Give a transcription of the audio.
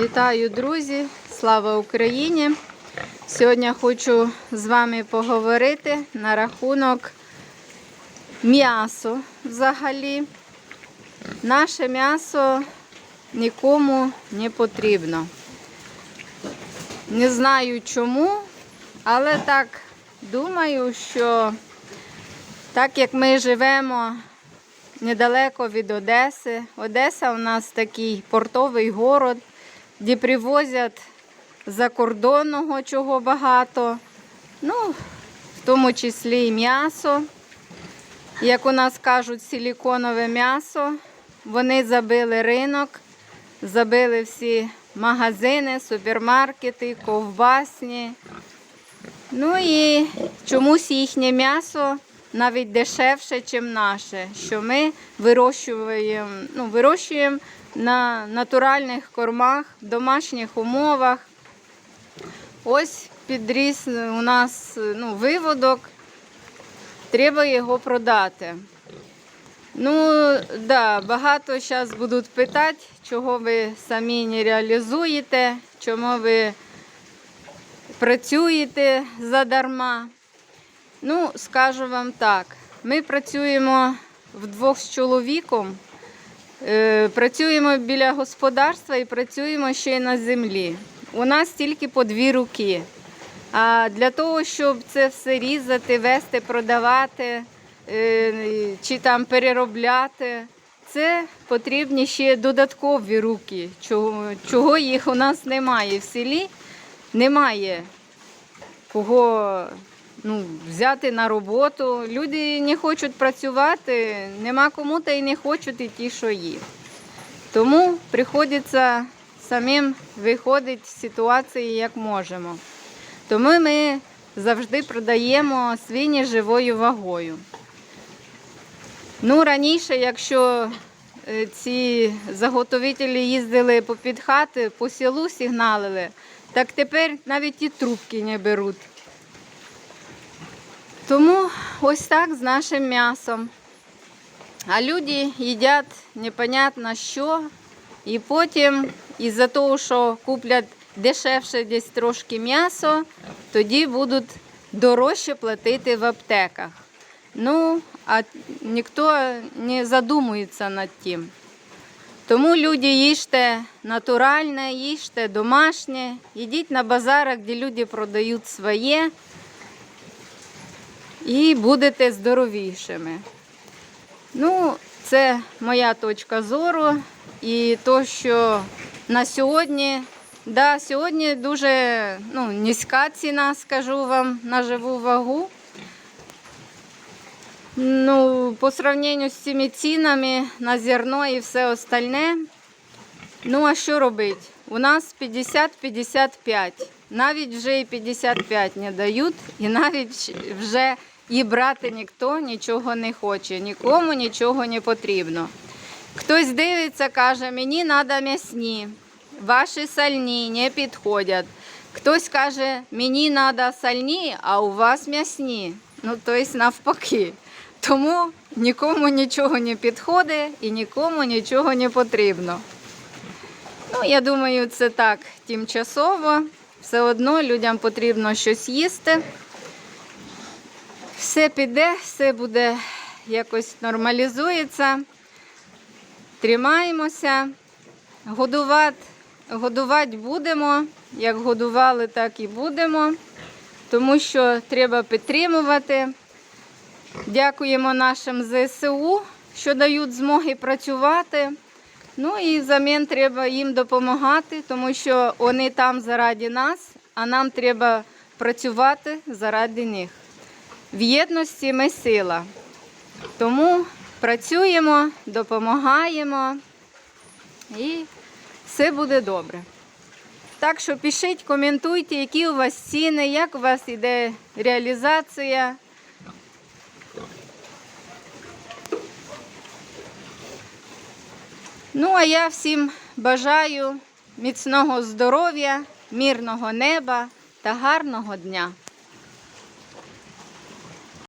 Вітаю, друзі! Слава Україні! Сьогодні хочу з вами поговорити на рахунок м'ясу взагалі. Наше м'ясо нікому не потрібно. Не знаю чому, але так думаю, що так як ми живемо недалеко від Одеси. Одеса у нас такий портовий город, де привозять закордонного чого багато. Ну, в тому числі і м'ясо. Як у нас кажуть, силіконове м'ясо. Вони забили ринок, забили всі магазини, супермаркети, ковбасні. Ну і чомусь їхнє м'ясо навіть дешевше, ніж наше, що ми вирощуємо, ну, вирощуємо на натуральних кормах, в домашніх умовах. Ось підріс у нас ну, виводок, треба його продати. Ну, да, багато зараз будуть питати, чого ви самі не реалізуєте, чому ви працюєте задарма. Ну, скажу вам так, ми працюємо вдвох з чоловіком, е, працюємо біля господарства і працюємо ще й на землі. У нас тільки по дві руки. А для того, щоб це все різати, вести, продавати е, чи там переробляти, це потрібні ще додаткові руки, чого, чого їх у нас немає в селі. Немає кого ну, взяти на роботу. Люди не хочуть працювати, нема кому та й не хочуть і ті, що є. Тому приходиться самим виходити з ситуації, як можемо. Тому ми завжди продаємо свині живою вагою. Ну, раніше, якщо е, ці заготовителі їздили по під хати, по селу сигналили, так тепер навіть і трубки не беруть. Тому ось так з нашим м'ясом. А люди їдять непонятно що, і потім, із-за того, що куплять дешевше десь трошки м'ясо, тоді будуть дорожче платити в аптеках. Ну, а ніхто не задумується над тим. Тому люди їжте натуральне, їжте домашнє, йдіть на базарах, де люди продають своє і будете здоровішими. Ну, це моя точка зору. І то, що на сьогодні, да, сьогодні дуже ну, низька ціна, скажу вам, на живу вагу. Ну, по сравненню з цими цінами на зерно і все остальне. Ну, а що робити? У нас 50-55. Навіть вже і 55 не дають, і навіть вже і брати ніхто нічого не хоче, нікому нічого не потрібно. Хтось дивиться, каже, мені треба м'ясні, ваші сальні не підходять. Хтось каже, мені треба сальні, а у вас м'ясні. Ну, тобто навпаки. Тому нікому нічого не підходить і нікому нічого не потрібно. Ну, я думаю, це так тимчасово. Все одно людям потрібно щось їсти. Все піде, все буде якось нормалізується. Тримаємося, годувати, годувати будемо. Як годували, так і будемо, тому що треба підтримувати. Дякуємо нашим ЗСУ, що дають змоги працювати. Ну і взамін треба їм допомагати, тому що вони там заради нас, а нам треба працювати заради них. В єдності ми сила. Тому працюємо, допомагаємо і все буде добре. Так що пишіть, коментуйте, які у вас ціни, як у вас іде реалізація. Ну, а я всім бажаю міцного здоров'я, мирного неба та гарного дня.